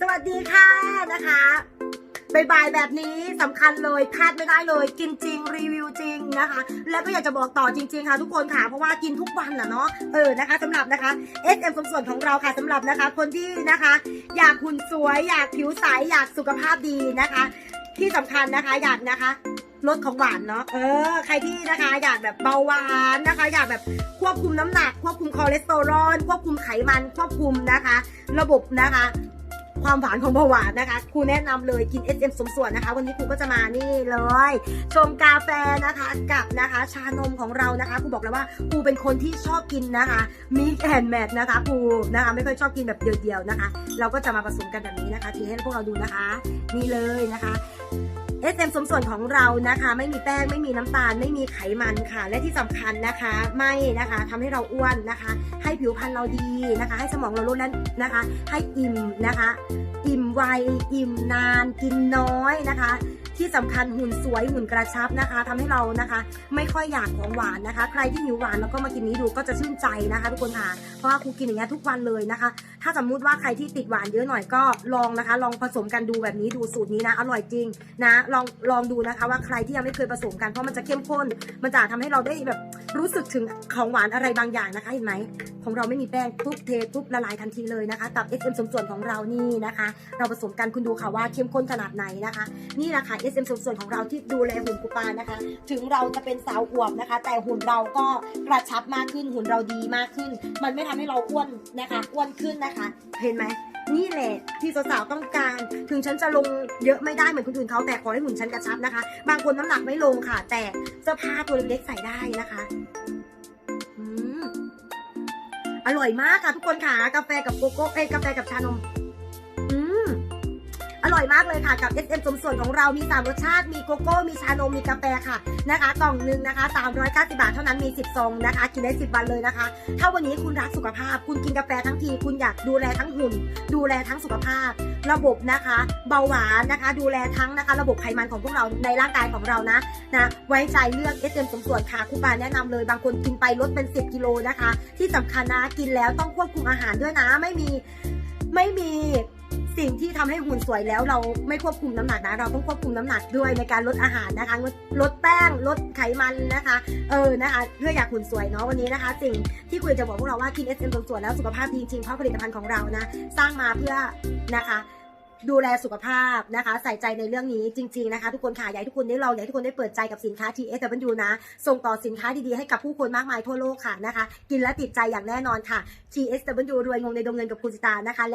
สวัสดีค่ะนะคะบ่ายๆแบบนี้สำคัญเลยพลาดไม่ได้เลย กินจริงรีวิวจริงนะคะ แล้วก็อยากจะบอกต่อจริง ๆ ค่ะ ทุกคนค่ะเพราะว่ากินทุกวันนะเนาะเออนะคะสำหรับนะคะ SM สมส่วนของเราค่ะสำหรับนะคะ คนที่นะคะ อยากหุ่นสวย อยากผิวใสอยากสุขภาพดีนะคะ ที่สำคัญนะคะอยากนะคะลดของหวานเนาะ เออ ใครที่นะคะอยากแบบเบาหวานนะคะ อยากแบบควบคุมน้ำหนัก ควบคุมคอเลสเตอรอล ควบคุมไขมัน ควบคุมนะคะ ระบบนะคะ ความหวานของเบาหวานนะคะครูแนะนำเลยกิน SM สมส่วนนะคะ วันนี้ครูก็จะมานี่เลย ชงกาแฟนะคะกับนะคะชานมของเรานะคะครูบอกแล้วว่าครูเป็นคนที่ชอบกินนะคะมีแอนแมทนะคะครูนะคะไม่ค่อยชอบกินแบบเดียวๆนะคะ เราก็จะมาผสมกันแบบนี้นะคะทีให้พวกเราดูนะคะ นี่เลยนะคะ SM สมส่วนของเรานะคะ ไม่มีแป้งไม่มีน้ำตาล ไม่มีไขมันค่ะ และที่สำคัญนะคะ ไม่นะคะทำให้เราอ้วนนะคะ ให้ผิวพรรณเราดีนะคะ ให้สมองเราลดแล้วนะคะ ให้อิ่มนะคะ อิ่มไวอิ่มนานกินน้อยนะคะ ที่สำคัญหุ่นสวยหุ่นกระชับนะคะทำให้เรานะคะ ไม่ค่อยอยากของหวานนะคะ ใครที่หิวหวานแล้วก็มากินนี้ดูก็จะชื่นใจนะคะทุกคนค่ะเพราะว่าครูกินอย่างเงี้ยทุกวันเลยนะคะ ถ้าสมมุติว่าใครที่ติดหวานเยอะหน่อยก็ลองนะคะ ลองผสมกันดูแบบนี้ดูสูตรนี้นะอร่อยจริงนะลองลองดูนะคะ ว่าใครที่ยังไม่เคยผสมกันเพราะมันจะเข้มข้น มันจะทำให้เราได้แบบรู้สึกถึงของหวานอะไรบางอย่างนะคะเห็นไหม ของเราไม่มีแป้งปุ๊บเทปุ๊บละลายทันทีเลยนะคะกับ SM สมส่วนของเรานี่นะคะ เราผสมกันคุณดูค่ะว่าเข้มข้นขนาดไหนนะคะ นี่แหละค่ะ SM สมส่วนของเราที่ดูแลหุ่นกุปานะคะ ถึงเราจะเป็นสาวอวบนะคะ แต่หุ่นเราก็กระชับมากขึ้นหุ่นเราดีมากขึ้น มันไม่ทำให้เราอ้วนนะคะอ้วนขึ้นนะคะ เห็นไหมนี่แหละที่สาวๆต้องการ ถึงฉันจะลงเยอะไม่ได้เหมือนคนอื่นเขาแต่ขอให้หุ่นฉันกระชับนะคะ บางคนน้ำหนักไม่ลงค่ะ แต่เสื้อผ้าตัวเล็กๆใส่ได้นะคะ อร่อยมากค่ะทุกคนค่ะ กาแฟกับโกโก้เอ้ยกาแฟกับชานม ร่อยมากเลยค่ะกับ SM สมส่วนของเรามี3รสชาติ มีโกโก้ มีชานม มีกาแฟค่ะนะคะกล่องหนึ่งนะคะ 390 บาทเท่านั้นมี 10 ซองนะคะ กินได้ 10 วันเลยนะคะ ถ้าวันนี้คุณรักสุขภาพ คุณกินกาแฟทั้งที คุณอยากดูแลทั้งหุ่น ดูแลทั้งสุขภาพ ระบบนะคะ เบาหวานนะคะ ดูแลทั้งนะคะ ระบบไขมันของพวกเราในร่างกายของเรานะนะไว้ใจเลือก SM สมส่วนค่ะคุณปาแนะนำเลย บางคนกินไปลดเป็น 10 กิโลนะคะ ที่สำคัญนะกินแล้วต้องควบคุมอาหารด้วยนะ ไม่มีไม่มี สิ่งที่ทำให้หุ่นสวยแล้วเราไม่ควบคุมน้ำหนักนะ เราต้องควบคุมน้ำหนักด้วยในการลดอาหารนะคะลดแป้งลดไขมันนะคะ เออนะคะเพื่ออยากหุ่นสวยเนาะวันนี้นะคะ สิ่งที่คุยจะบอกพวกเราว่ากิน SM ส่วนแล้วสุขภาพดีจริงเพราะผลิตภัณฑ์ของเรานะ สร้างมาเพื่อนะคะดูแลสุขภาพนะคะ ใส่ใจในเรื่องนี้จริง ๆนะคะ ทุกคนค่ะอยากให้ทุกคนได้ลองอยากให้ทุกคนได้เปิดใจกับสินค้า TSW นะ ส่งต่อสินค้าดีๆ ให้กับผู้คนมากมายทั่วโลกค่ะนะคะ กินและติดใจอย่างแน่นอนค่ะ TSW รวยงงในดงเงินกับคุณสิตานะคะและ